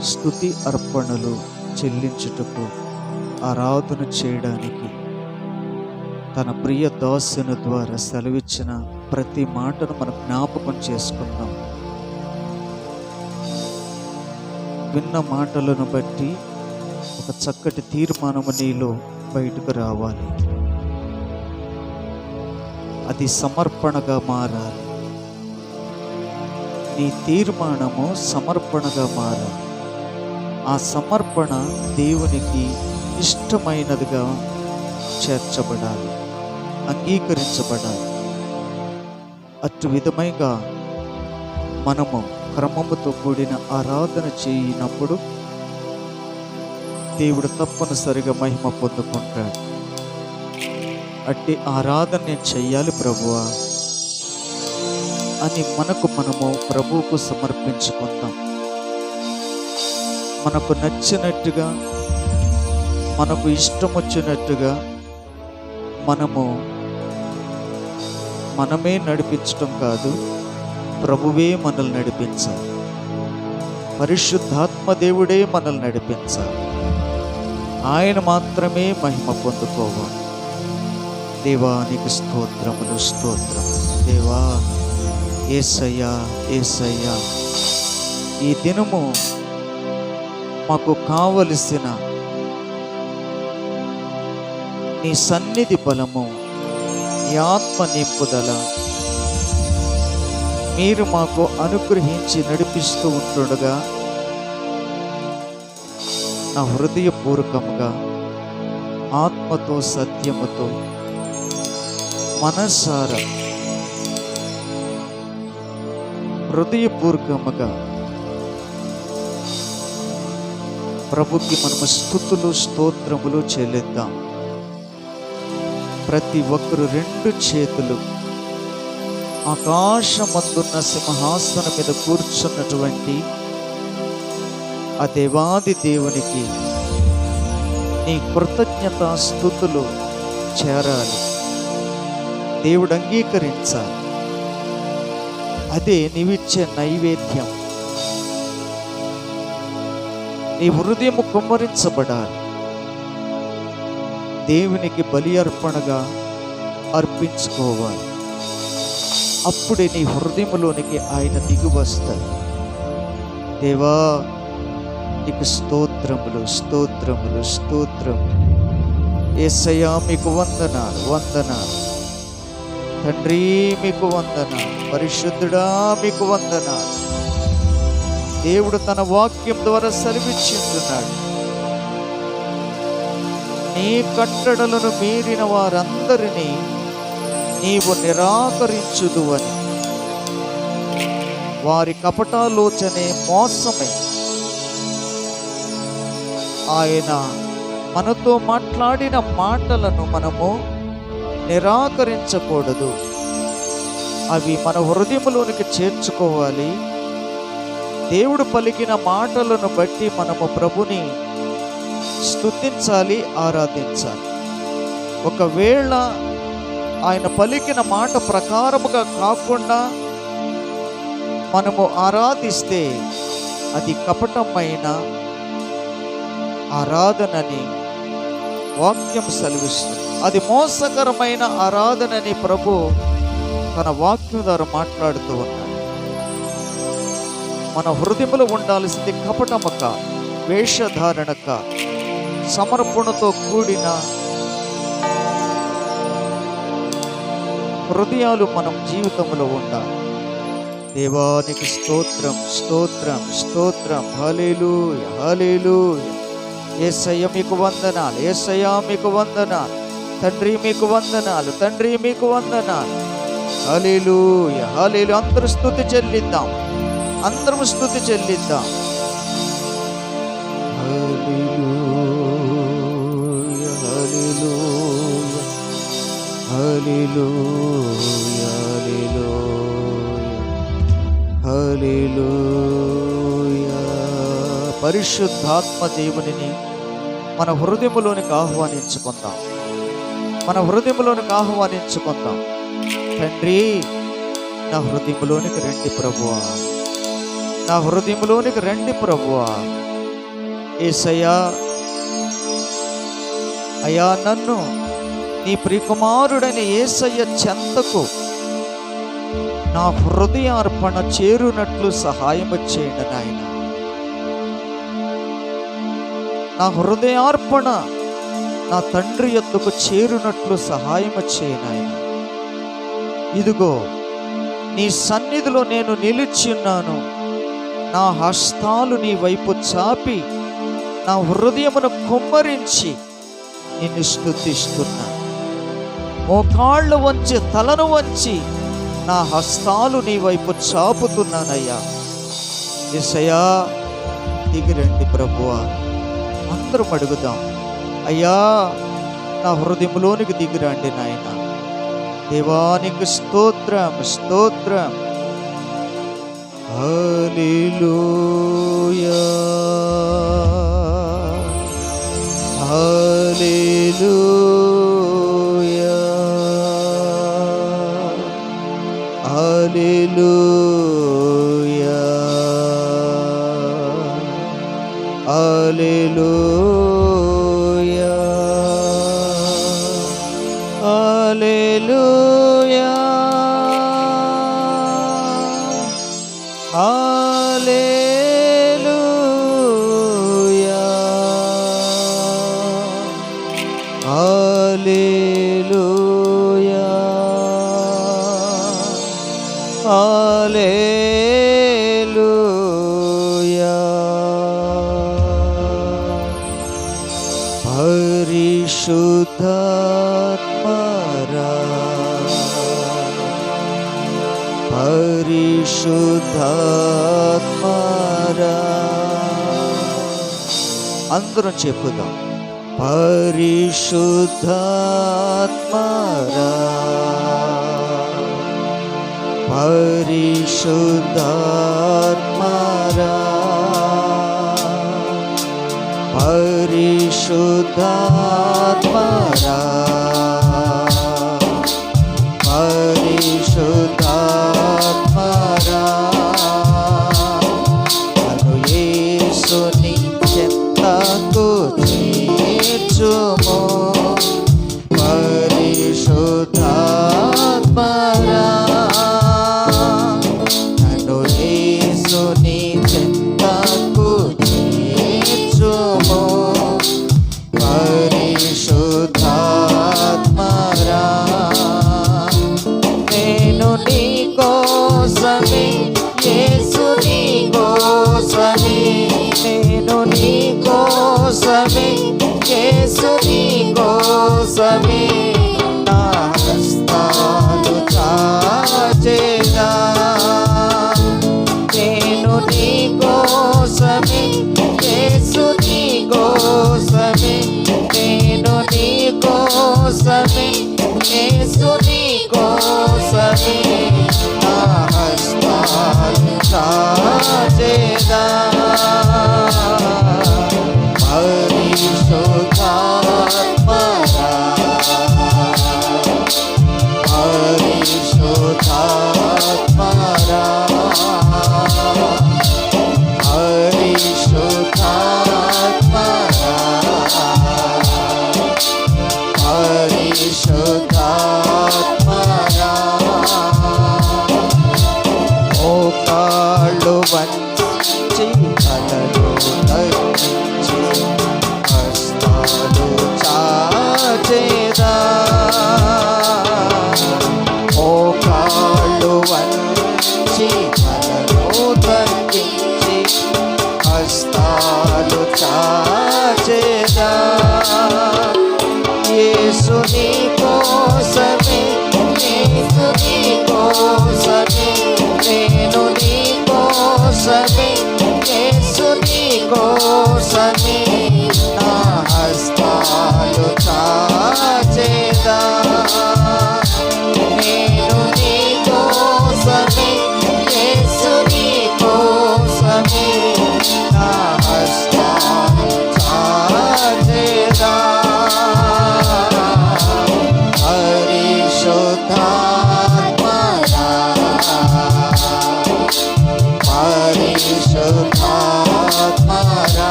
స్థుతి అర్పణలు చెల్లించుటకు ఆరాధన చేయడానికి. తన ప్రియ దాసుని ద్వారా సెలవిచ్చిన ప్రతి మాటను మనం జ్ఞాపకం చేసుకుందాం. విన్న మాటలను బట్టి ఒక చక్కటి తీర్మానము నీలో బయటకు రావాలి. అది సమర్పణగా మారాలి. నీ తీర్మానము సమర్పణగా మారాలి. ఆ సమర్పణ దేవునికి ఇష్టమైనదిగా చేర్చబడాలి అంగీకరించబడాలి. అటు విధమైగా మనము క్రమముతో కూడిన ఆరాధన చేయనప్పుడు దేవుడు తప్పనిసరిగా మహిమ పొందుకుంటాడు. అట్టి ఆరాధన నేను చెయ్యాలి ప్రభువా అని మనకు మనము ప్రభువుకు సమర్పించుకుందాం. మనకు నచ్చినట్టుగా మనకు ఇష్టం వచ్చినట్టుగా మనము మనమే నడిపించటం కాదు ప్రభువే మనల్ని నడిపించాలి. పరిశుద్ధాత్మ దేవుడే మనల్ని నడిపించాలి. ఆయన మాత్రమే మహిమ పొందుకోవాలి. దేవా నీకు స్తోత్రములు స్తోత్రములు. దేవా ఏసయ్యా ఏసయ్యా ఈ దినము మాకు కావలసిన నీ సన్నిధి బలము నీ ఆత్మ నింపుదల. మీరు మాకు అనుగ్రహించి నడిపిస్తూ ఉంటుండగా నా హృదయపూర్వకంగా ఆత్మతో సత్యముతో మనస్సార హృదయపూర్వకముగా ప్రభుకి మనము స్థుతులు స్తోత్రములు చెల్లిద్దాం. ప్రతి ఒక్కరు రెండు చేతులు. ఆకాశమందున్న సింహాసనం మీద కూర్చున్నటువంటి ఆ దేవాది దేవునికి నీ కృతజ్ఞత స్థుతులు చేరాలి. దేవుడు అంగీకరించాలి. అదే నీవిచ్చే నైవేద్యం. నీ హృదయం కుమ్మరించబడాలి. దేవునికి బలి అర్పణగా అర్పించుకోవాలి. అప్పుడే నీ హృదయంలోనికి ఆయన దిగి వస్తాడు. దేవా నీకు స్తోత్రములు స్తోత్రములు స్తోత్రములు. ఏసయ్యా మీకు వందనాలు వందనాలు. తండ్రి మీకు వందనాలు. పరిశుద్ధుడా మీకు వందనాలు. దేవుడు తన వాక్యం ద్వారా సెలవిచ్చింటున్నాడు. నీ కట్టడలను మీరిన వారందరినీ నీవు నిరాకరించుదు అని వారి కపటాలోచనే మోసమే. ఆయన మనతో మాట్లాడిన మాటలను మనము నిరాకరించకూడదు. అవి మన హృదయంలోనికి చేర్చుకోవాలి. దేవుడు పలికిన మాటలను బట్టి మనము ప్రభుని స్థుతించాలి ఆరాధించాలి. ఒకవేళ ఆయన పలికిన మాట ప్రకారముగా కాకుండా మనము ఆరాధిస్తే అది కపటమైన ఆరాధనని వాక్యం సెలవిస్తుంది. అది మోసకరమైన ఆరాధనని ప్రభు తన వాక్యం ద్వారా మాట్లాడుతూ ఉన్నాడు. మన హృదయంలో ఉండాల్సింది కపటమక వేషధారణక సమర్పణతో కూడిన హృదయాలు మనం జీవితంలో ఉండాలి. దేవానికి స్తోత్రం స్తోత్రం స్తోత్రం. హలేలు హలేలు ఏసయ్య మీకు వందనాలు ఏసయ్య మీకు వందనాలు. తండ్రి మీకు వందనాలు తండ్రి మీకు వందనాలు. హలేలు హలేలు అందరూ స్థుతి చెల్లిద్దాం. అందరం స్థుతి చెల్లిద్దాం. పరిశుద్ధాత్మ దేవునిని మన హృదయములోనికి ఆహ్వానించుకుందాం. మన హృదయములోనికి ఆహ్వానించుకుందాం. తండ్రి నా హృదయములోనికి రండి ప్రభువా. నా హృదయంలోనికి రండి ప్రభువా. ఏసయ్యా అయ్యా నన్ను నీ ప్రియకుమారుడని ఏసయ్య చెంతకు నా హృదయార్పణ చేరునట్లు సహాయం చేయండి నాయన. నా హృదయార్పణ నా తండ్రి యొద్దకు చేరునట్లు సహాయం చేయనాయన ఇదిగో నీ సన్నిధిలో నేను నిలిచి ఉన్నాను. నా హస్తాలు నీ వైపు చాపి నా హృదయమును కుమ్మరించి నిన్ను స్థుతిస్తున్నా మోకాళ్ళు వంచి తలను వంచి నా హస్తాలు నీ వైపు చాపుతున్నానయ్యా. ఎసయా దిగిరండి ప్రభువా అందరం అడుగుదాం. అయ్యా నా హృదయంలోనికి దిగిరండి నాయన. దేవానికి స్తోత్రం స్తోత్రం. Hallelujah. Hallelujah. పరిశుద్ధాత్మరా అందరం చెప్పుదాం పరిశుద్ధాత్మరా పరిశుద్ధాత్మరా పరిశుద్ధాత్మరా పరిశుద్ధాత్మరా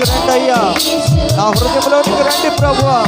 నాలోనికి రండి అయ్యా. నా హృదయంలోనికి రండి ప్రభువా.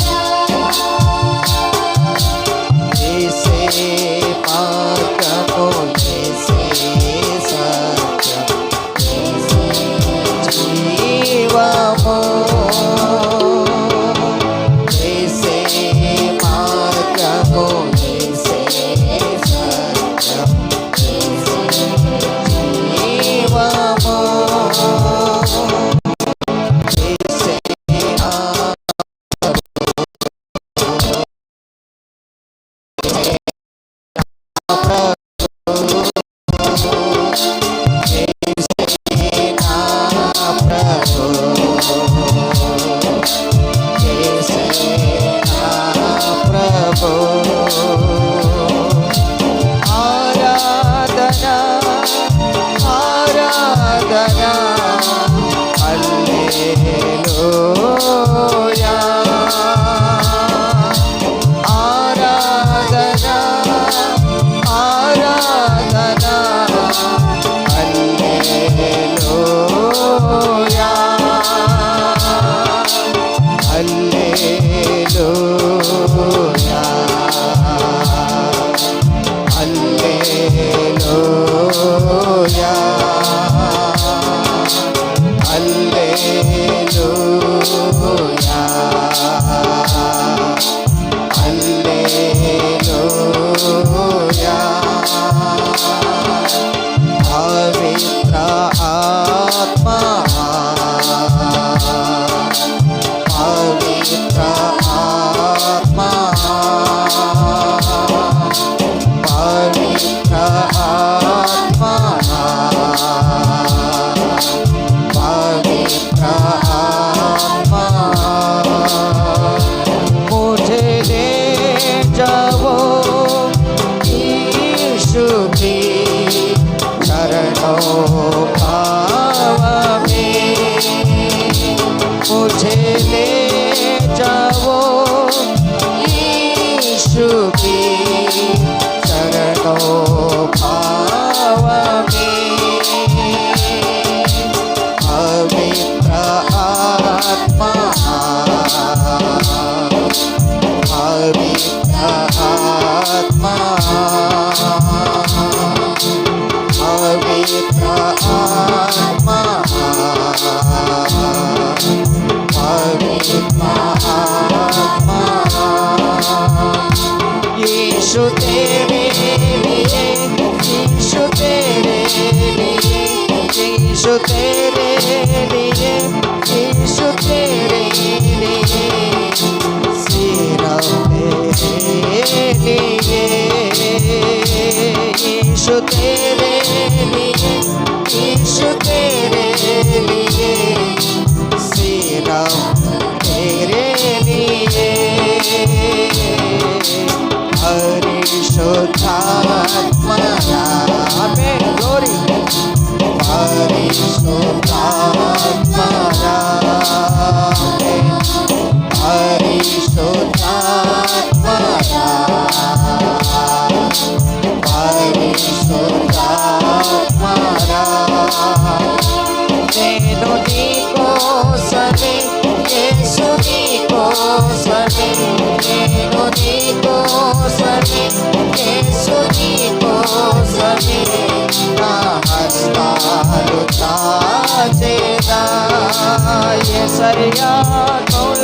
యేసయ్యా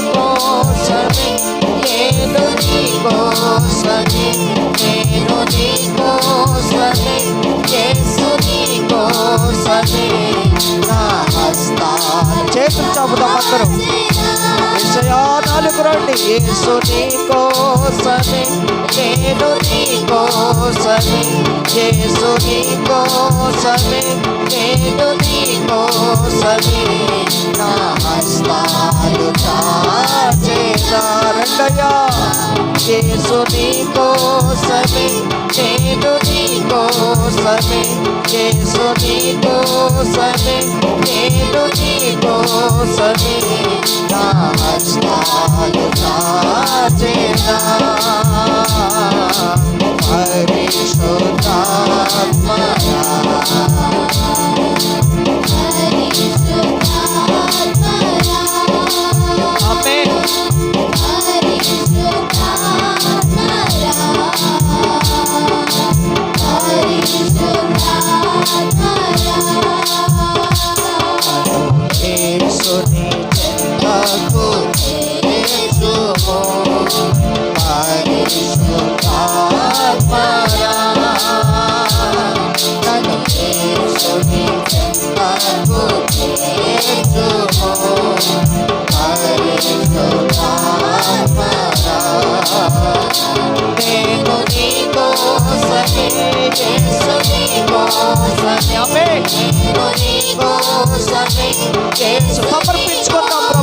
కోసమే నేను నీకోసమే నేను నీకోసమే యేసు నీకోసమే నా హస్తా చేతులు చాపుదాం అందరం. ఏసయ్యా నాలుగు రండి యేసు నీకోసమే కోసమే నేను నీ కోసమే యేసు నీ కోసమే నేను నీ కోసమే. నా హస్తాలు కోసమే యేసు నీ కోసమే నేను నీ కోసమే యేసు నీ కోసమే. నేను నీ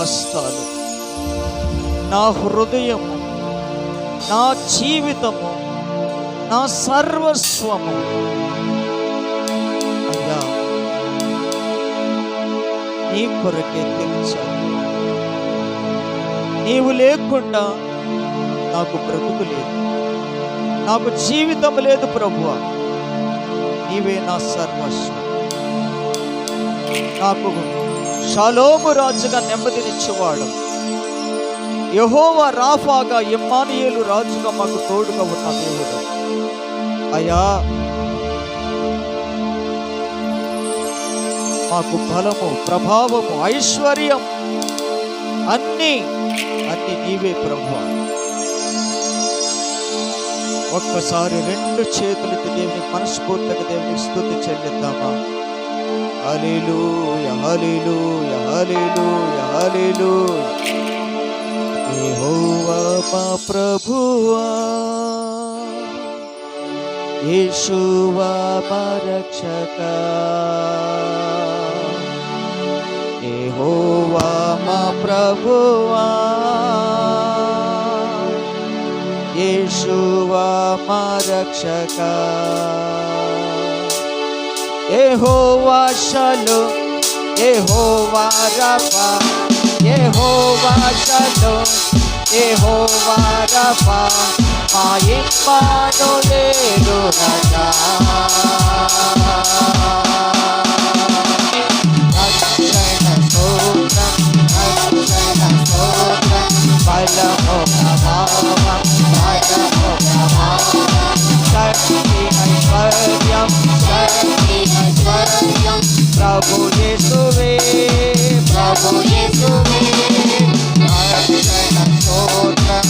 హస్తాలు నా హృదయము నా జీవితము నా సర్వస్వము. అయ్యా నీ కొరకే తెరిచాను నీవు లేకుండా నాకు బ్రతుకు లేదు. నాకు జీవితం లేదు ప్రభువ. నీవే నా సర్వస్వం. నాకు షలోము రాజుగా నెమ్మదినిచ్చేవాడు. యహోవా రాఫాగా ఇమ్మానియేలు రాజుగా మాకు తోడుగా ఉన్న దేవుడు. అయ్యా మాకు బలము ప్రభావము ఐశ్వర్యం అన్నీ అన్ని నీవే ప్రభు. ఒక్కసారి రెండు చేతులకి దేవుని మనస్ఫూర్తిగా దేవుని స్థుతి చెల్లిద్దామా? హలేలు హలేలు హలేలు హలేలు యెహోవా మా ప్రభువా యేషువా మా రక్షక యెహోవా మా ప్రభువా యేషువా మా రక్షకా యెహోవా షలో యెహోవా రఫా యెహోవా షలో యెహోవా రఫా మా ఇమ్మానుయేలు రాజా రక్షణ స్తోత్రం రక్షణ స్తోత్రం బలము ప్రభావం బలము ప్రభావం శక్తి ఐశ్వర్యం శక్తి ఐశ్వర్యం ప్రభు యేసువే ప్రభు యేసువే రక్షణ స్తోత్రం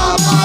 mama.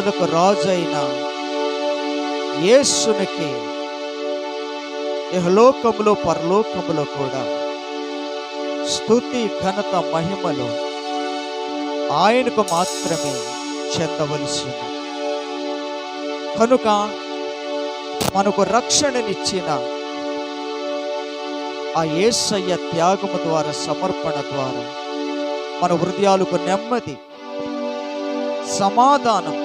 రాజులకు అయిన యేసునికి ఇహలోకములో పరలోకములో కూడా స్థుతి ఘనత మహిమలు ఆయనకు మాత్రమే చెందవలసి కనుక మనకు రక్షణనిచ్చిన ఆ ఏసయ్య త్యాగము ద్వారా సమర్పణ ద్వారా మన హృదయాలకు నెమ్మది సమాధానం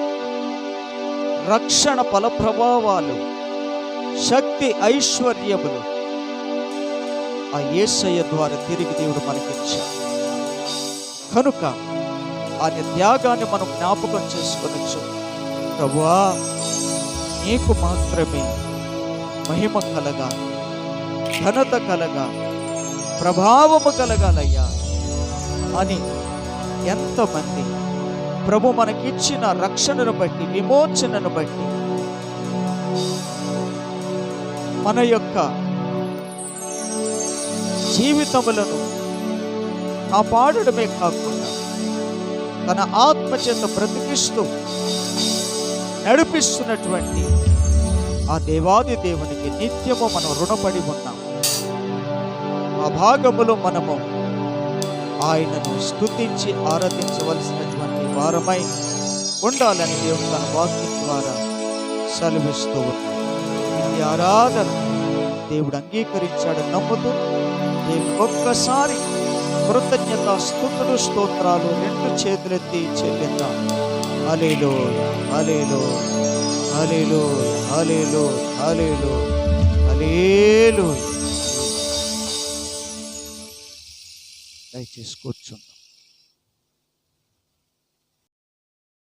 రక్షణ ఫల ప్రభావాలు శక్తి ఐశ్వర్యములు. ఆ ఏసయ్య ద్వారా తిరిగి దేవుడు మనకిచ్చాడు. కనుక ఆయన త్యాగాన్ని మనం జ్ఞాపకం చేసుకోవచ్చు ప్రభువా నీకు మాత్రమే మహిమ కలగా ఘనత కలగా ప్రభావము కలగాలయ్యా అని ఎంతమంది ప్రభు మనకిచ్చిన రక్షణను బట్టి విమోచనను బట్టి మన యొక్క జీవితములను కాపాడడమే కాకుండా తన ఆత్మ చేత బ్రతికిస్తూ నడిపిస్తున్నటువంటి ఆ దేవాది దేవునికి నిత్యము మనం రుణపడి ఉన్నాం ఆ భాగములో మనము ఆయనను స్తుతించి ఆరాధించవలసిన వారమై ఉండాలని దేవుడు తన వాక్యం ద్వారా సెలవిస్తూ ఉన్నాడు. ఈ ఆరాధన దేవుడు అంగీకరించాడు నమ్ముతూ దేవుడు ఒక్కసారి కృతజ్ఞత స్థుతులు స్తోత్రాలు రెండు చేతులెత్తి చెల్లిద్దాం. అలేలో అలేలో అలేలో అలేలో అలేలో అలేలు దయచేసి కూర్చుందాం.